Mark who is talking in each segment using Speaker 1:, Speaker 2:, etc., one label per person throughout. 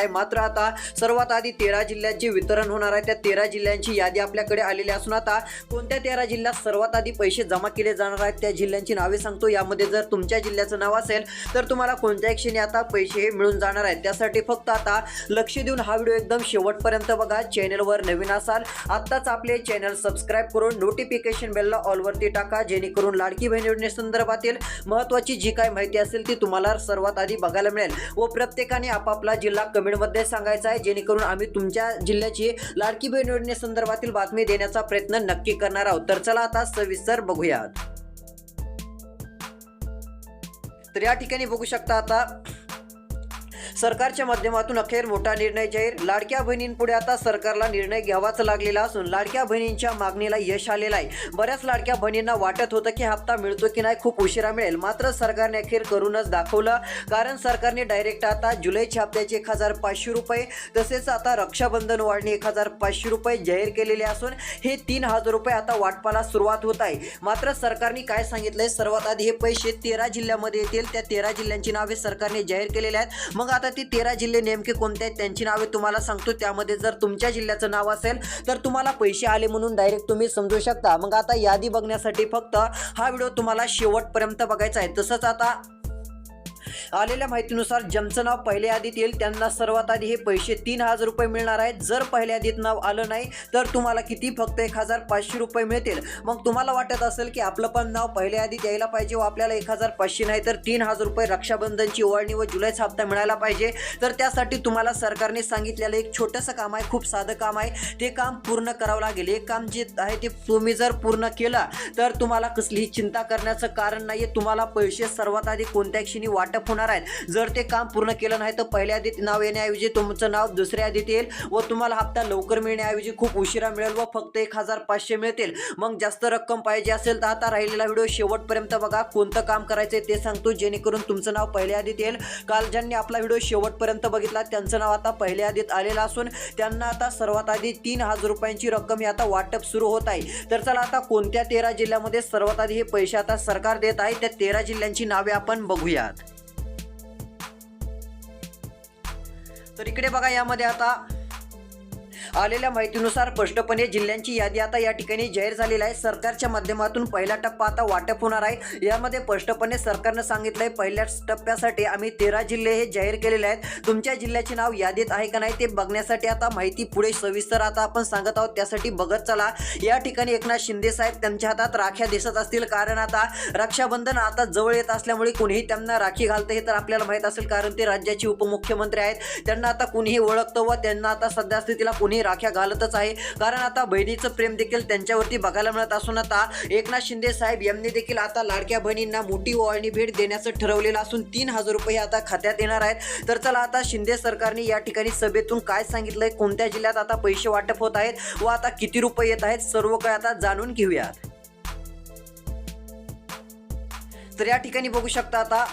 Speaker 1: आहे. मात्र आता सर्वात आधी तेरा जिल्ह्यांचे वितरण होणार आहे. त्या तेरा जिल्ह्यांची यादी आपल्याकडे आलेली असून आता कोणत्या तेरा जिल्ह्यात सर्वात आधी पैसे जमा केले जाणार आहेत त्या जिल्ह्यांची नावे सांगतो. यामध्ये जर तुमच्या जिल्ह्याचं नाव असेल तर तुम्हाला कोणत्या क्षणी आता पैसे हे मिळून जाणार आहेत. त्यासाठी फक्त आता लक्ष देऊन हा व्हिडिओ एकदम शेवटपर्यंत बघा. चॅनलवर नवीन असाल आत्ताच आपले चॅनल सबस्क्राईब करून नोटिफिकेशन बेलला ऑलवरती टाका. जेणेकरून लाडकी बहीण योजनेसंदर्भातील महत्त्वाची जी काय माहिती असेल ती तुम्हाला सर्वात आधी बघायला मिळेल. व प्रत्येकाने आपापला जिल्हा कमेंटमध्ये सांगायचं आहे जेणेकरून आम्ही तुमच्या जिल्ह्याची लाडकी बहीण योजनेसंदर्भातील बातमी देण्याचा प्रयत्न नक्की करणार आहोत. तर चला आता सविस्तर बघूयात. तर या ठिकाणी बघू शकता आता सरकारच्या माध्यमातून अखेर मोठा निर्णय जाहीर. लाडक्या बहिणींपुढे आता सरकारला निर्णय घ्यावाच लागलेला असून लाडक्या बहिणींच्या मागणीला यश आलेलं आहे. बऱ्याच लाडक्या बहिणींना वाटत होतं की हप्ता मिळतो की नाही खूप उशिरा मिळेल. मात्र सरकारने अखेर करूनच दाखवलं. कारण सरकारने डायरेक्ट आता जुलैच्या हप्त्याचे एक हजार पाचशे रुपये तसेच आता रक्षाबंधन वाढणी एक हजार पाचशे रुपये जाहीर केलेले असून हे तीन हजार रुपये आता वाटपाला सुरुवात होत आहे. मात्र सरकारने काय सांगितलंय? सर्वात आधी हे पैसे तेरा जिल्ह्यामध्ये येतील. त्या तेरा जिल्ह्यांची नावे सरकारने जाहीर केलेले आहेत. मग आता ती तेरा जिल्हे नेमके कोणते आहेत त्यांची नावे तुम्हाला सांगतो. त्यामध्ये जर तुमच्या जिल्ह्याचं नाव असेल तर तुम्हाला पैसे आले म्हणून डायरेक्ट तुम्ही समजू शकता. मग आता यादी बघण्यासाठी फक्त हा व्हिडिओ तुम्हाला शेवटपर्यंत बघायचा आहे. तसंच आता आलेल्या माहितीनुसार ज्यांचं नाव पहिल्या यादीत येईल. त्यांना सर्वात आधी हे पैसे तीन हजार रुपये मिळणार आहेत. जर पहिल्या यादीत नाव आलं नाही तर तुम्हाला किती? फक्त एक हजार पाचशे रुपये मिळतील. मग तुम्हाला वाटत असेल की आपलं पण नाव पहिल्या यादीत यायला पाहिजे व आपल्याला एक हजार पाचशे नाही तर तीन हजार रुपये रक्षाबंधनची ओवाळणी व जुलैचा हप्ता मिळायला पाहिजे. तर त्यासाठी तुम्हाला सरकारने सांगितलेलं एक छोटंसं काम आहे खूप साधं काम आहे. ते काम पूर्ण करावं लागेल. हे काम जे आहे ते तुम्ही जर पूर्ण केलं तर तुम्हाला कसलीही चिंता करण्याचं कारण नाही तुम्हाला पैसे सर्वात आधी कोणत्या क्षणी वाटप होणार आहेत. जर ते काम पूर्ण केलं नाही तर पहिल्या यादीत नाव येण्याऐवजी तुमचं नाव दुसऱ्या यादीत येईल व तुम्हाला हप्ता लवकर मिळण्याऐवजी खूप उशिरा मिळेल व फक्त एक हजार पाचशे मिळतील. मग जास्त रक्कम पाहिजे असेल तर आता राहिलेला व्हिडिओ शेवटपर्यंत बघा. कोणतं काम करायचं ते सांगतो जेणेकरून तुमचं नाव पहिल्या यादीत येईल. काल ज्यांनी आपला व्हिडिओ शेवटपर्यंत बघितला त्यांचं नाव आता पहिल्या यादीत आलेलं असून त्यांना आता सर्वात आधी तीन हजार रुपयांची रक्कम ही आता वाटप सुरू होत आहे. तर चला आता कोणत्या तेरा जिल्ह्यामध्ये सर्वात आधी हे पैसे आता सरकार देत आहे त्या तेरा जिल्ह्यांची नावे आपण बघूयात. तर इकडे बघा यामध्ये आता आलेल्या माहितीनुसार स्पष्टपणे जिल्ह्यांची यादी आता या ठिकाणी जाहीर झालेली आहे. सरकारच्या माध्यमातून पहिला टप्पा आता वाटप होणार आहे. यामध्ये स्पष्टपणे सरकारनं सांगितलंय पहिल्या टप्प्यासाठी आम्ही तेरा जिल्हे हे जाहीर केलेले आहेत. तुमच्या जिल्ह्याचे नाव यादीत आहे का नाही ते बघण्यासाठी आता माहिती पुढे सविस्तर आता आपण सांगत आहोत. त्यासाठी बघत चला. या ठिकाणी एकनाथ शिंदे साहेब त्यांच्या हातात राख्या दिसत असतील. कारण आता रक्षाबंधन आता जवळ येत असल्यामुळे कुणीही त्यांना राखी घालतं हे तर आपल्याला माहीत असेल. कारण ते राज्याचे उपमुख्यमंत्री आहेत. त्यांना आता कुणीही ओळखतं व त्यांना आता सध्या स्थितीला कुणी राख्या घालतच आहे. कारण आता बहिणीचं प्रेम देखील त्यांच्यावरती बघायला मिळत असून आता एकनाथ शिंदे साहेब यांनी देखील आता लाडक्या बहिणींना मोठी ओवाळणी भेट देण्याचं ठरवलेलं असून तीन हजार रुपये आता खात्यात येणार आहेत. तर चला आता शिंदे सरकारने या ठिकाणी सभेतून काय सांगितलंय कोणत्या जिल्ह्यात आता पैसे वाटप होत आहेत व आता किती रुपये येत आहेत सर्व काय आता जाणून घेऊयात. तर या ठिकाणी बघू शकता आता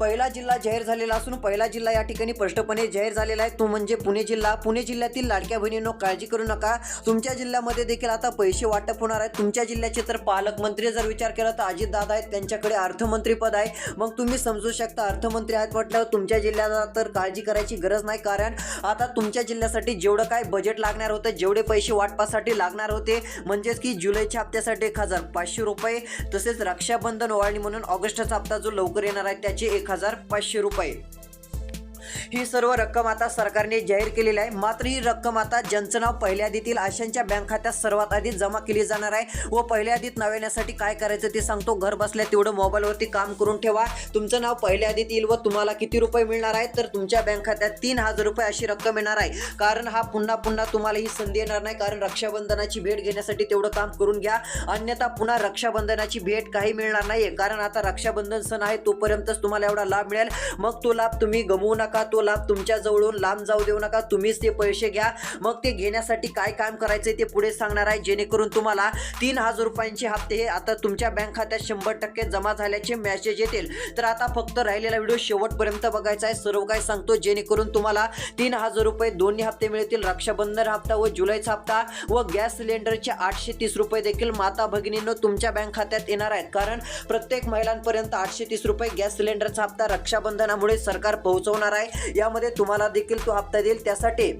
Speaker 1: पहिला जिल्हा जाहीर झालेला असून पहिला जिल्हा या ठिकाणी स्पष्टपणे जाहीर झालेला आहे. तो म्हणजे पुणे जिल्हा. पुणे जिल्ह्यातील लाडक्या बहिणींनो काळजी करू नका. तुमच्या जिल्ह्यामध्ये देखील आता पैसे वाटप होणार आहेत. तुमच्या जिल्ह्याचे तर पालकमंत्री जर विचार केला तर अजित दादा आहेत. त्यांच्याकडे अर्थमंत्री पद आहे. मग तुम्ही समजू शकता अर्थमंत्री आहेत म्हटल्यावर तुमच्या जिल्ह्याला तर काळजी करायची गरज नाही. कारण आता तुमच्या जिल्ह्यासाठी जेवढं काय बजेट लागणार होतं जेवढे पैसे वाटपासाठी लागणार होते म्हणजेच की जुलैच्या हप्त्यासाठी एक हजार पाचशे रुपये तसेच रक्षाबंधन ओवाळणी म्हणून ऑगस्टचा हप्ता जो लवकर येणार आहे त्याचे एक हजार पाचशे रुपये. ही सर्व रक्कम आता सरकारने जाहीर केलेली आहे. मात्र ही रक्कम आता ज्यांचं नाव पहिल्या आधीतील आशांच्या बँक खात्यात सर्वात आधी जमा केली जाणार आहे व पहिल्या आधीत नाव काय करायचं ते सांगतो. घर बसल्या तेवढं मोबाईलवरती काम करून ठेवा. तुमचं नाव पहिल्या आधीत येईल व तुम्हाला किती रुपये मिळणार आहे तर तुमच्या बँक खात्यात तीन हजार रुपये अशी रक्कम येणार आहे. कारण हा पुन्हा पुन्हा तुम्हाला ही संधी येणार नाही. कारण रक्षाबंधनाची भेट घेण्यासाठी तेवढं काम करून घ्या. अन्यथा पुन्हा रक्षाबंधनाची भेट काही मिळणार नाही कारण आता रक्षाबंधन सण आहे तोपर्यंतच तुम्हाला एवढा लाभ मिळेल. मग तो लाभ तुम्ही गमवू नका. तो लाभ तुमच्या जवळून लांब जाऊ देऊ नका. तुम्हीच ते पैसे घ्या. मग ते घेण्यासाठी काय काम करायचे ते पुढे सांगणार आहे. जेणेकरून तुम्हाला तीन हजार रुपयांचे हप्ते हे आता तुमच्या बँक खात्यात शंभर टक्के जमा झाल्याचे मॅसेज येतील. तर आता फक्त राहिलेला व्हिडिओ शेवटपर्यंत बघायचा आहे. सर्व काय सांगतो. जेणेकरून तुम्हाला तीन हजार रुपये दोन्ही हप्ते मिळतील. रक्षाबंधन हप्ता व जुलैचा हप्ता व गॅस सिलेंडरचे आठशे तीस रुपये देखील माता भगिनींनो तुमच्या बँक खात्यात येणार आहेत. कारण प्रत्येक महिलांपर्यंत आठशे तीस रुपये गॅस सिलेंडरचा हप्ता रक्षाबंधनामुळे सरकार पोहोचवणार आहे. आहे यामध्ये तुम्हाला देखील तो हप्ता देईल. त्यासाठी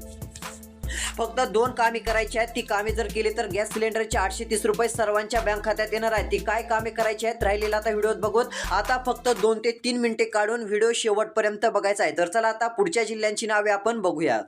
Speaker 1: फक्त दोन कामे करायची आहेत. ती कामे जर केली तर गॅस सिलेंडरचे आठशे तीस रुपये सर्वांच्या बँक खात्यात येणार आहेत. ती काय कामे करायची आहेत राहिलेला आता व्हिडिओत बघून. आता फक्त दोन ते तीन मिनिटे काढून व्हिडिओ शेवटपर्यंत बघायचा आहे. तर चला आता पुढच्या जिल्ह्यांची नावे आपण बघूयात.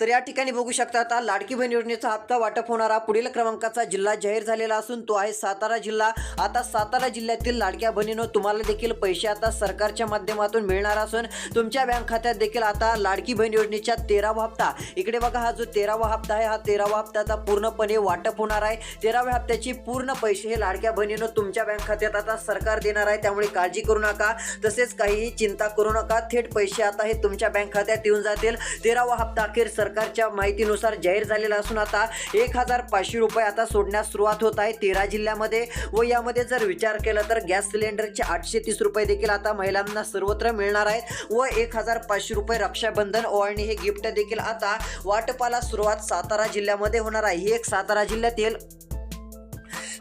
Speaker 1: तर या ठिकाणी बघू शकता आता लाडकी बहीण योजनेचा हप्ता वाटप होणारा पुढील क्रमांकाचा जिल्हा जाहीर झालेला असून तो आहे सातारा जिल्हा. आता सातारा जिल्ह्यातील लाडक्या बहिणीनं तुम्हाला देखील पैसे आता सरकारच्या माध्यमातून मिळणार असून तुमच्या बँक खात्यात देखील आता लाडकी बहीण योजनेच्या तेरावा हप्ता. इकडे बघा हा जो तेरावा हप्ता आहे हा तेरावा हप्ता आता पूर्णपणे वाटप होणार आहे. तेराव्या हप्त्याची पूर्ण पैसे हे लाडक्या बहिणीनं तुमच्या बँक खात्यात आता सरकार देणार आहे. त्यामुळे काळजी करू नका. तसेच काहीही चिंता करू नका. थेट पैसे आता हे तुमच्या बँक खात्यात येऊन जातील. तेरावा हप्ता अखेर सरकारच्या माहितीनुसार जाहीर झालेला असून आता एक हजार पाचशे रुपये आता सोडण्यास सुरुवात होत आहे. तेरा जिल्ह्यामध्ये व यामध्ये जर विचार केला तर गॅस सिलेंडरचे आठशे तीस रुपये देखील आता महिलांना सर्वत्र मिळणार आहेत व एक हजार पाचशे रुपये रक्षाबंधन ओवाळणी हे गिफ्ट देखील आता वाटपाला सुरुवात सातारा जिल्ह्यामध्ये होणार आहे. ही एक सातारा जिल्ह्यातील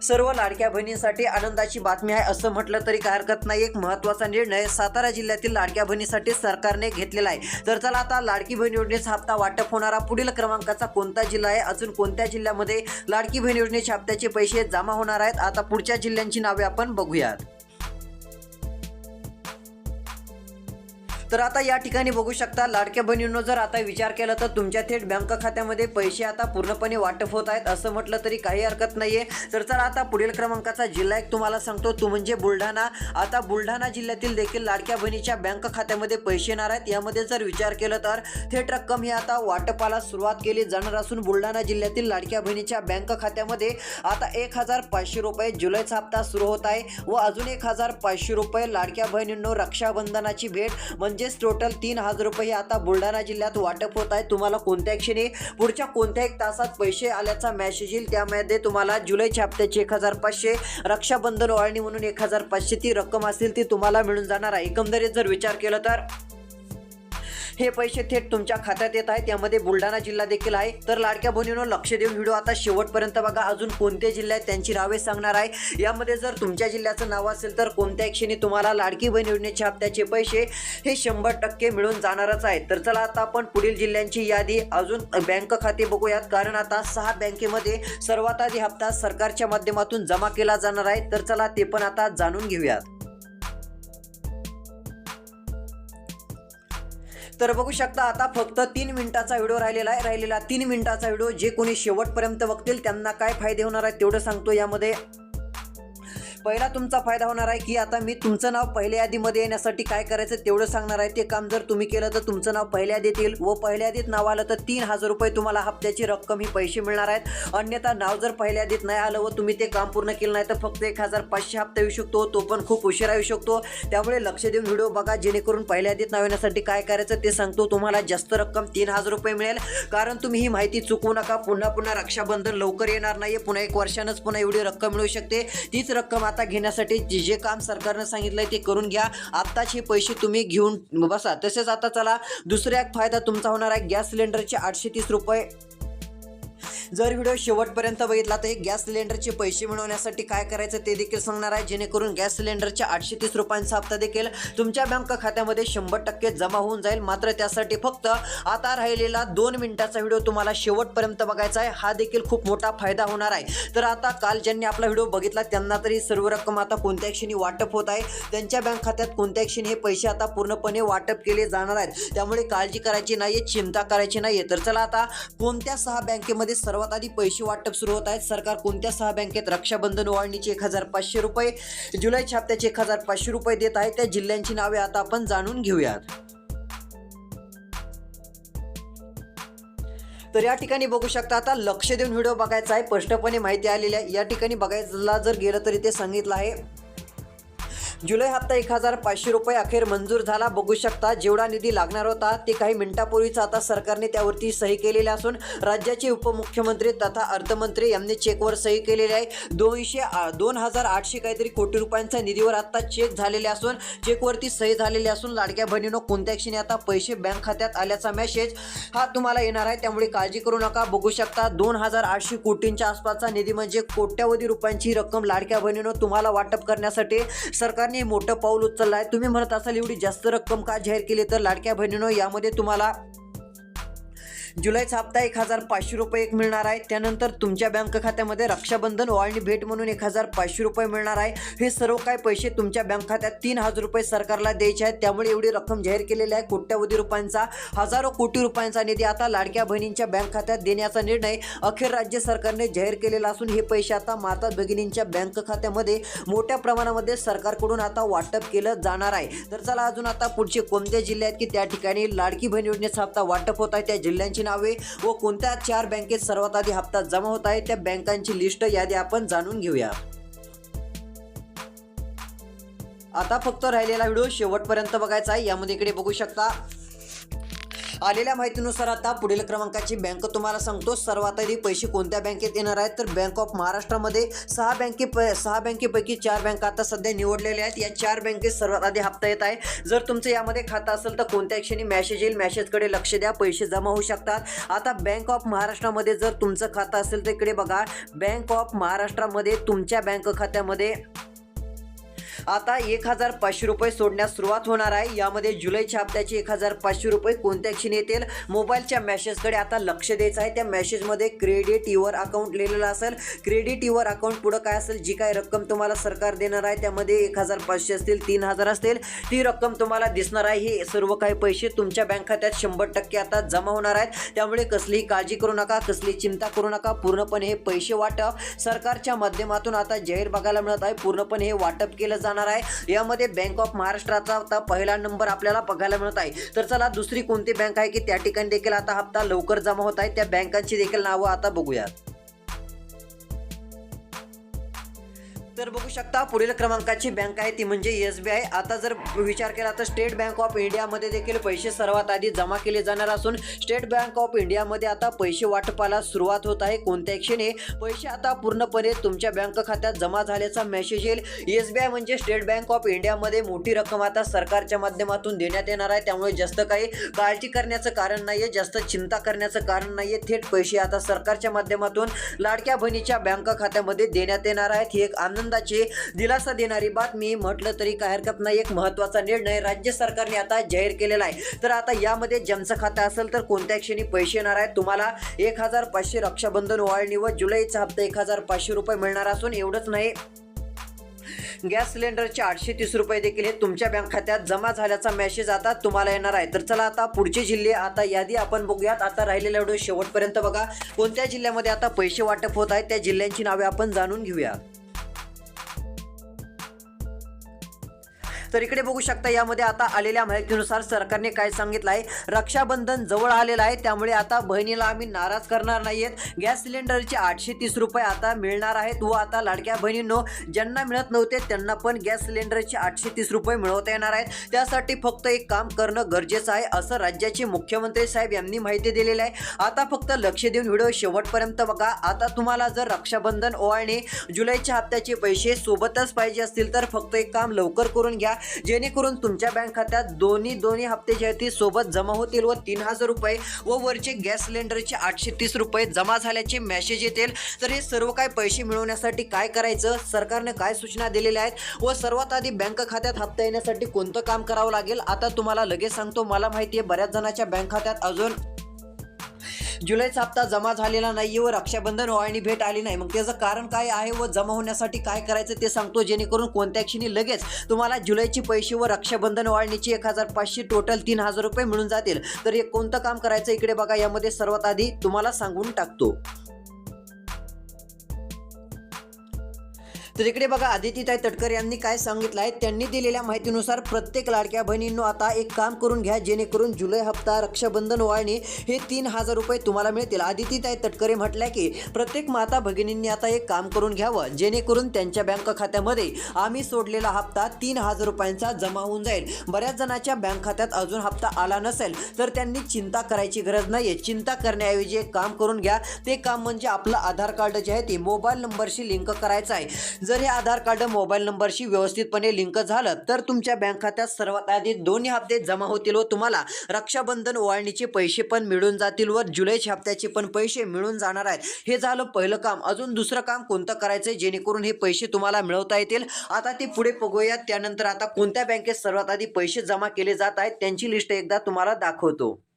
Speaker 1: सर्व लाडक्या बहिणींसाठी आनंदाची बातमी आहे. असं म्हटलं तरी काय हरकत नाही. एक महत्त्वाचा निर्णय सातारा जिल्ह्यातील लाडक्या बहिणीसाठी सरकारने घेतलेला आहे. तर चला आता लाडकी बहीण योजनेचा हप्ता वाटप होणारा पुढील क्रमांकाचा कोणता जिल्हा आहे? अजून कोणत्या जिल्ह्यामध्ये लाडकी बहीण योजनेच्या हप्त्याचे पैसे जमा होणार आहेत? आता पुढच्या जिल्ह्यांची नावे आपण बघूयात. तर आता या ठिकाणी बघू शकता लाडक्या बहिणींनो जर आता विचार केला तर तुमच्या थेट बँक खात्यामध्ये पैसे आता पूर्णपणे वाटप होत आहेत असं म्हटलं तरी काही हरकत नाहीये. तर चला आता पुढील क्रमांकाचा जिल्हा एक तुम्हाला सांगतो. तो म्हणजे बुलढाणा. आता बुलढाणा जिल्ह्यातील देखील लाडक्या बहिणीच्या बँक खात्यामध्ये पैसे येणार आहेत. यामध्ये जर विचार केला तर थेट रक्कम ही आता वाटपाला सुरुवात केली जाणार असून बुलढाणा जिल्ह्यातील लाडक्या बहिणीच्या बँक खात्यामध्ये आता एक हजार पाचशे रुपये जुलैचा हप्ता सुरू होत आहे व अजून एक हजार पाचशे रुपये लाडक्या बहिणींनो रक्षाबंधनाची भेट म्हणजे म्हणजेच टोटल तीन हजार रुपये आता बुलढाणा जिल्ह्यात वाटप होत आहे. तुम्हाला कोणत्या क्षणी पुढच्या कोणत्या एक तासात पैसे आल्याचा मेसेज येईल त्यामध्ये तुम्हाला जुलैच्या हप्त्याचे एक हजार पाचशे रक्षाबंधन ओळणी म्हणून एक हजार पाचशे ती रक्कम असेल ती तुम्हाला मिळून जाणार आहे. एकंदरीत जर विचार केला तर? हे पैसे थेट तुमच्या खात्यात येत आहेत. त्यामध्ये बुलढाणा जिल्हा देखील आहे. तर लाडक्या बहिणीनं लक्ष देऊन व्हिडिओ आता शेवटपर्यंत बघा. अजून कोणते जिल्हे आहेत त्यांची नावे सांगणार आहे. यामध्ये जर तुमच्या जिल्ह्याचं नाव असेल तर कोणत्या क्षणी तुम्हाला लाडकी बहीण योजनेच्या हप्त्याचे पैसे हे शंभर टक्के मिळून जाणारच आहे तर चला आता आपण पुढील जिल्ह्यांची यादी अजून बँक खाते बघूयात. कारण आता सहा बँकेमध्ये सर्वात आधी हप्ता सरकारच्या माध्यमातून जमा केला जाणार आहे. तर चला ते पण आता जाणून घेऊयात. तर बघू शकता आता फक्त तीन मिनिटाचा व्हिडिओ राहिलेला आहे. राहिलेला तीन मिनिटाचा व्हिडिओ जे कोणी शेवटपर्यंत बघतील त्यांना काय फायदे होणार आहेत तेवढं सांगतो यामध्ये. पहिला तुमचा फायदा होणार आहे की आता मी तुमचं नाव पहिल्या यादीमध्ये येण्यासाठी काय करायचं तेवढं सांगणार आहे. ते काम जर तुम्ही केलं तर तुमचं नाव पहिल्या यादीत येईल व पहिल्या यादीत नाव आलं तर तीन हजार रुपये तुम्हाला हप्त्याची रक्कम ही पैसे मिळणार आहेत. अन्यथा नाव जर पहिल्या यादीत नाही आलं व तुम्ही ते काम पूर्ण केलं नाही तर फक्त एक हजार पाचशे हप्ता येऊ शकतो. तो पण खूप उशिरा येऊ शकतो. त्यामुळे लक्ष देऊन व्हिडिओ बघा जेणेकरून पहिल्या यादीत नाव येण्यासाठी काय करायचं ते सांगतो. तुम्हाला जास्त रक्कम तीन हजार रुपये मिळेल. कारण तुम्ही ही माहिती चुकवू नका. पुन्हा पुन्हा रक्षाबंधन लवकर येणार नाही पुन्हा एक वर्षानंच पुन्हा एवढी रक्कम मिळू शकते. तीच रक्कम आता घेण्यासाठी जे जे काम सरकारनं सांगितलंय ते करून घ्या. आत्ताच हे पैसे तुम्ही घेऊन बसा. तसेच आता चला दुसरा एक फायदा तुमचा होणार आहे. गॅस सिलेंडरचे आठशे तीस रुपये जर व्हिडिओ शेवटपर्यंत बघितला तर हे गॅस सिलेंडरचे पैसे मिळवण्यासाठी काय करायचं ते देखील सांगणार आहे. जेणेकरून गॅस सिलेंडरच्या आठशे तीस रुपयांचा हप्ता देखील तुमच्या बँक खात्यामध्ये शंभर टक्के जमा होऊन जाईल. मात्र त्यासाठी फक्त आता राहिलेला दोन मिनिटाचा व्हिडिओ तुम्हाला शेवटपर्यंत बघायचा आहे. हा देखील खूप मोठा फायदा होणार आहे. तर आता काल ज्यांनी आपला व्हिडिओ बघितला त्यांना तरी सर्व रक्कम आता कोणत्या क्षणी वाटप होत आहे. त्यांच्या बँक खात्यात कोणत्या क्षणी हे पैसे आता पूर्णपणे वाटप केले जाणार आहेत. त्यामुळे काळजी करायची नाहीये चिंता करायची नाहीये. तर चला आता कोणत्या सहा बँकेमध्ये सर्व सर्वात आधी पैसे वाटप सुरू होत आहेत. सरकार कोणत्या सहा बँकेत रक्षाबंधन ओवाळणीचे एक हजार पाचशे रुपये जुलै छाप्त्याचे एक हजार पाचशे रुपये देत आहे त्या जिल्ह्यांची नावे आता आपण जाणून घेऊयात. तर या ठिकाणी बघू शकता आता लक्ष देऊन व्हिडिओ बघायचा आहे. स्पष्टपणे माहिती आलेली आहे. या ठिकाणी बघायला जर गेलं तरी ते सांगितलं आहे जुलै हप्ता एक हजार पाचशे रुपये अखेर मंजूर झाला. बघू शकता जेवढा निधी लागणार होता ते काही मिनिटापूर्वीच आता सरकारने त्यावरती सही केलेली असून राज्याचे उपमुख्यमंत्री तथा अर्थमंत्री यांनी चेकवर सही केलेली आहे. दोनशे दोन हजार आठशे काहीतरी कोटी रुपयांच्या निधीवर आता चेक झालेले असून चेकवरती सही झालेली असून लाडक्या बहिणीनं कोणत्या क्षणी आता पैसे बँक खात्यात आल्याचा मेसेज हा तुम्हाला येणार आहे. त्यामुळे काळजी करू नका. बघू शकता दोन हजार आठशे कोटींच्या आसपासचा निधी म्हणजे कोट्यावधी रुपयांची रक्कम लाडक्या बहिणीनं तुम्हाला वाटप करण्यासाठी सरकार सरकारने मोठं पाऊल उचललं आहे तुम्ही म्हणत असाल एवढी जास्त रक्कम का जाहीर केली? तर लाडक्या बहिणीनो यामध्ये तुम्हाला जुलैचा हप्ता एक हजार पाचशे रुपये एक मिळणार आहे. त्यानंतर तुमच्या बँक खात्यामध्ये रक्षाबंधन ओळणी भेट म्हणून एक हजार पाचशे रुपये मिळणार आहे. हे सर्व काही पैसे तुमच्या बँक खात्यात तीन हजार रुपये सरकारला द्यायचे आहेत. त्यामुळे एवढी रक्कम जाहीर केलेली आहे. कोट्यवधी रुपयांचा हजारो कोटी रुपयांचा निधी आता लाडक्या बहिणींच्या बँक खात्यात देण्याचा निर्णय अखेर राज्य सरकारने जाहीर केलेला असून हे पैसे आता माता भगिनींच्या बँक खात्यामध्ये मोठ्या प्रमाणामध्ये सरकारकडून आता वाटप केलं जाणार आहे. तर चला अजून आता पुढचे कोणत्या जिल्हे आहेत की त्या ठिकाणी लाडकी बहीण योजनेचा हप्ता वाटप होत आहे. त्या जिल्ह्यांची नावे व कोणत्या चार बँकेत सर्वात आधी हप्ता जमा होत आहे त्या बँकांची लिस्ट यादी आपण जाणून घेऊया. आता फक्त राहिलेला व्हिडिओ शेवटपर्यंत बघायचा आहे. यामध्ये इकडे बघू शकता आलेल्या माहितीनुसार आता पुढील क्रमांकाची बँक तुम्हाला सांगतो. सर्वात आधी पैसे कोणत्या बँकेत येणार आहेत? तर बँक ऑफ महाराष्ट्रामध्ये सहा बँके प- सहा बँकेपैकी चार बँका आता सध्या निवडलेल्या आहेत. या चार बँकेत सर्वात आधी हप्ता येत आहे. जर तुमचं यामध्ये खातं असेल तर कोणत्या क्षणी मॅसेज येईल. मॅसेजकडे लक्ष द्या. पैसे जमा होऊ शकतात. आता बँक ऑफ महाराष्ट्रामध्ये जर तुमचं खातं असेल तर इकडे बघा. बँक ऑफ महाराष्ट्रामध्ये तुमच्या बँक खात्यामध्ये आता एक हजार पाचशे रुपये सोडण्यास सुरुवात होणार आहे. यामध्ये जुलैच्या हप्त्याचे एक हजार पाचशे रुपये कोणत्या क्षणी येतील? मोबाईलच्या मेसेजकडे आता लक्ष द्यायचं आहे. त्या मेसेजमध्ये क्रेडिट युअर अकाउंट लिहिलेलं असेल. क्रेडिट युअर अकाउंट पुढं काय असेल? जी काय रक्कम तुम्हाला सरकार देणार आहे त्यामध्ये एक हजार पाचशे असतील तीन हजार असतील. ती रक्कम तुम्हाला दिसणार आहे. हे सर्व काही पैसे तुमच्या बँक खात्यात शंभर टक्के आता जमा होणार आहेत. त्यामुळे कसलीही काळजी करू नका कसली चिंता करू नका. पूर्णपणे हे पैसे वाटप सरकारच्या माध्यमातून आता जाहीर बघायला मिळत आहे. पूर्णपणे हे वाटप केलं जाणार आहे. यामध्ये बँक ऑफ महाराष्ट्राचा आता पहिला नंबर आपल्याला बघायला मिळत आहे. तर चला दुसरी कोणती बँक आहे की त्या ठिकाणी देखील आता हप्ता लवकर जमा होत आहे. त्या बँकांची देखील नावं आता बघूयात. तर बघू शकता पुढील क्रमांकाची बँक आहे ती म्हणजे एस बी आय आता जर विचार केला तर स्टेट बँक ऑफ इंडियामध्ये देखील पैसे सर्वात आधी जमा केले जाणार असून स्टेट बँक ऑफ इंडियामध्ये आता पैसे वाटपाला सुरुवात होत आहे. कोणत्या क्षणी पैसे आता पूर्णपणे तुमच्या बँक खात्यात जमा झाल्याचा मेसेज येईल. एस बी आय म्हणजे स्टेट बँक ऑफ इंडियामध्ये मोठी रक्कम आता सरकारच्या माध्यमातून देण्यात येणार आहे. त्यामुळे जास्त काही काळजी करण्याचं कारण नाही आहे जास्त चिंता करण्याचं कारण नाही आहे थेट पैसे आता सरकारच्या माध्यमातून लाडक्या बहिणीच्या बँक खात्यामध्ये देण्यात येणार आहेत. ही एक आनंद आनंदाची दिलासा देणारी बातमी म्हटलं तरी काय हरकत नाही एक महत्त्वाचा निर्णय राज्य सरकारने आता जाहीर केलेला आहे. तर आता यामध्ये ज्यांचं खातं असेल तर कोणत्या क्षणी पैसे येणार आहेत? तुम्हाला एक हजार पाचशे रक्षाबंधन ओवाळणी व जुलैचा हप्ता एक हजार पाचशे रुपये मिळणार असून एवढंच नाही. गॅस सिलेंडरचे आठशे तीस रुपये देखील हे तुमच्या बँक खात्यात जमा झाल्याचा मेसेज आता तुम्हाला येणार आहे. तर चला आता पुढचे जिल्हे आता यादी आपण बघूयात. आता राहिलेला व्हिडिओ शेवटपर्यंत बघा. कोणत्या जिल्ह्यामध्ये आता पैसे वाटप होत आहेत? त्या जिल्ह्यांची नावे आपण जाणून घेऊया. तर इकडे बघू शकता यामध्ये आता आलेल्या माहितीनुसार सरकारने काय सांगितलं आहे रक्षाबंधन जवळ आलेलं आहे त्यामुळे आता बहिणीला आम्ही नाराज करणार नाहीयेत. गॅस सिलेंडरचे आठशे तीस रुपये आता मिळणार आहेत व आता लाडक्या बहिणींनो ज्यांना मिळत नव्हते त्यांना पण गॅस सिलेंडरचे आठशे तीस रुपये मिळवता येणार आहेत. त्यासाठी फक्त एक काम करणं गरजेचं आहे असं राज्याचे मुख्यमंत्री साहेब यांनी माहिती दिलेली आहे. आता फक्त लक्ष देऊन व्हिडिओ शेवटपर्यंत बघा. आता तुम्हाला जर रक्षाबंधन ओवाळणे जुलैच्या हप्त्याचे पैसे सोबतच पाहिजे असतील तर फक्त एक काम लवकर करून घ्या. जेणेकरून तुमच्या बँक खात्यात दोन्ही दोन्ही हप्ते जे आहेत ते सोबत जमा होतील व तीन हजार रुपये व वरचे गॅस सिलेंडरचे आठशे तीस रुपये जमा झाल्याचे मेसेज येतील. तर हे सर्व काय पैसे मिळवण्यासाठी काय करायचं? सरकारने काय सूचना दिलेल्या आहेत? व सर्वात आधी बँक खात्यात हप्ता येण्यासाठी कोणतं काम करावं लागेल? आता तुम्हाला लगेच सांगतो. मला माहिती आहे बऱ्याच जणांच्या बँक खात्यात अजून जुलैचा हप्ता जमा झालेला नाही व रक्षाबंधन हो ओवाळणी भेट आली नाही. मग त्याचं कारण काय आहे व जमा होण्यासाठी काय करायचं ते सांगतो जेणेकरून कोणत्या क्षणी लगेच तुम्हाला जुलैची पैसे व रक्षाबंधन हो ओवाळणीची एक हजार पाचशे टोटल तीन हजार रुपये मिळून जातील. तर हे कोणतं काम करायचं इकडे बघा यामध्ये सर्वात आधी तुम्हाला सांगून टाकतो. तर इकडे बघा आदितीताई तटकर यांनी काय सांगितलं आहे त्यांनी दिलेल्या माहितीनुसार प्रत्येक लाडक्या बहिणींनो आता एक काम करून घ्या जेणेकरून जुलै हप्ता रक्षाबंधन वाळणे हे तीन हजार रुपये तुम्हाला मिळतील. आदितीताई तटकरे म्हटल्या की प्रत्येक माता भगिनींनी आता एक काम करून घ्यावं जेणेकरून त्यांच्या बँक खात्यामध्ये आम्ही सोडलेला हप्ता तीन हजार रुपयांचा जमा होऊन जाईल. बऱ्याच जणांच्या बँक खात्यात अजून हप्ता आला नसेल तर त्यांनी चिंता करायची गरज नाहीये. चिंता करण्याऐवजी एक काम करून घ्या. ते काम म्हणजे आपलं आधार कार्ड जे आहे ते मोबाईल नंबरशी लिंक करायचं आहे. जर हे आधार कार्ड मोबाईल नंबरशी व्यवस्थितपणे लिंक झालं तर तुमच्या बँक खात्यात सर्वात आधी दोन्ही हप्ते जमा होतील व तुम्हाला रक्षाबंधन ओवाळणीचे पैसे पण मिळून जातील व जुलैच्या हप्त्याचे पण पैसे मिळून जाणार आहेत. हे झालं पहिलं काम. अजून दुसरं काम कोणतं करायचं जेणेकरून हे पैसे तुम्हाला मिळवता येतील. आता ते पुढे बघूयात. त्यानंतर आता कोणत्या बँकेत सर्वात आधी पैसे जमा केले जात आहेत? त्यांची लिस्ट एकदा तुम्हाला दाखवतो.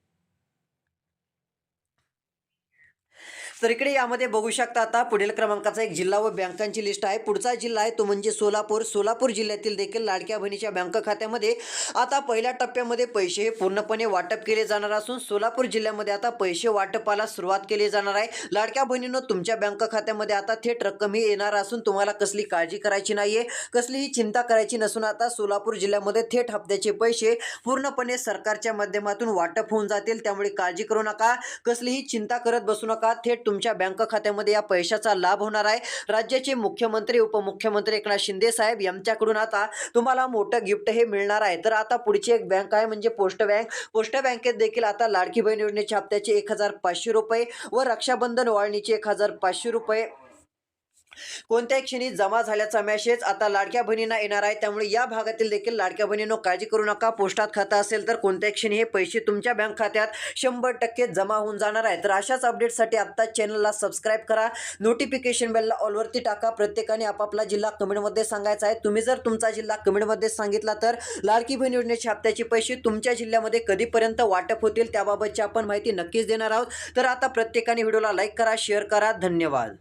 Speaker 1: तर इकडे यामध्ये बघू शकता आता पुढील क्रमांकाचा एक जिल्हा व बँकांची लिस्ट आहे. पुढचा जिल्हा आहे तो म्हणजे सोलापूर. सोलापूर जिल्ह्यातील देखील लाडक्या बहिणीच्या बँक खात्यामध्ये आता पहिल्या टप्प्यामध्ये पैसे हे पूर्णपणे वाटप केले जाणार असून सोलापूर जिल्ह्यामध्ये आता पैसे वाटपाला सुरुवात केली जाणार आहे. लाडक्या बहिणीनं तुमच्या बँक खात्यामध्ये आता थेट रक्कम ही येणार असून तुम्हाला कसली काळजी करायची नाहीये. कसलीही चिंता करायची नसून आता सोलापूर जिल्ह्यामध्ये थेट हप्त्याचे पैसे पूर्णपणे सरकारच्या माध्यमातून वाटप होऊन जातील. त्यामुळे काळजी करू नका. कसलीही चिंता करत बसू नका. थेट तुमच्या बँक खात्यामध्ये या पैशाचा लाभ होणार आहे. राज्याचे मुख्यमंत्री उपमुख्यमंत्री एकनाथ शिंदे साहेब यांच्याकडून आता तुम्हाला मोठं गिफ्ट हे मिळणार आहे. तर आता पुढची एक बँक आहे म्हणजे पोस्ट बँक. पोस्ट बँकेत देखील आता लाडकी बहीण योजनेच्या हप्त्याचे एक हजार पाचशे रुपये व रक्षाबंधन ओवाळणीचे एक हजार पाचशे रुपये कोणत्याही क्षणी जमा झाल्याचा मेसेज आता लाडक्या बहिणींना येणार आहे. त्यामुळे या भागातील देखील लाडक्या बहिणींनो काळजी करू नका. पोस्टात खातं असेल तर कोणत्याही क्षणी हे पैसे तुमच्या बँक खात्यात शंभर टक्के जमा होऊन जाणार आहे तर अशाच अपडेटसाठी आत्ता चॅनलला सबस्क्राईब करा. नोटिफिकेशन बेलला ऑलवरती टाका. प्रत्येकाने आपापला जिल्हा कमेंटमध्ये सांगायचा आहे. तुम्ही जर तुमचा जिल्हा कमेंटमध्ये सांगितला तर लाडकी बहीण योजनेचे हप्त्याचे पैसे तुमच्या जिल्ह्यामध्ये कधीपर्यंत वाटप होतील त्याबाबतची आपण माहिती नक्कीच देणार आहोत. तर आता प्रत्येकाने व्हिडिओला लाईक करा शेअर करा. धन्यवाद.